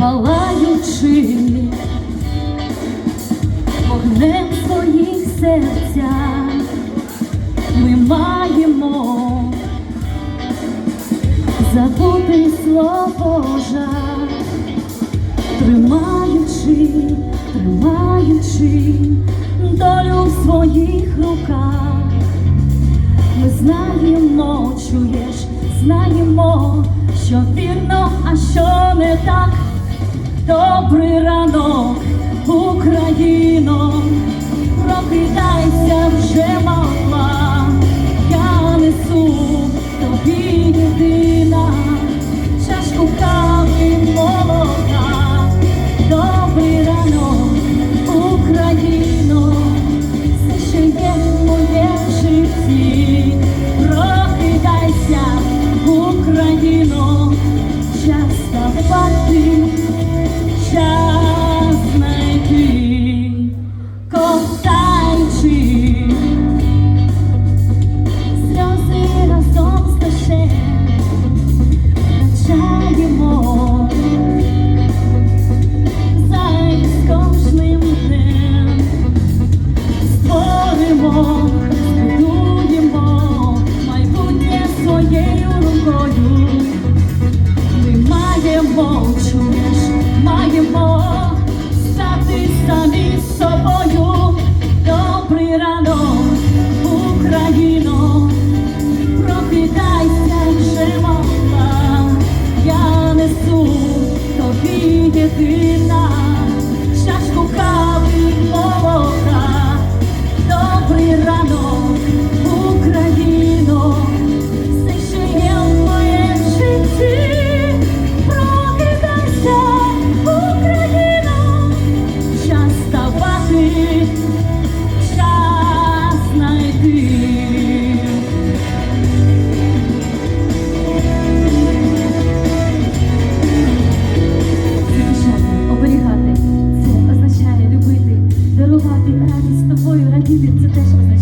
палаючи вогнем своїх серця, ми маємо забути слово жаль, тримаючи, тримаючи долю в своїх руках. Ми знаємо, чуєш, знаємо, що вірно, а що не так. Добрий ранок, Україно, прокидайся вже мала, я несу тобі єдина, Будуємо майбутнє своєю рукою. слова, він радість з тобою радіти, це теж означає.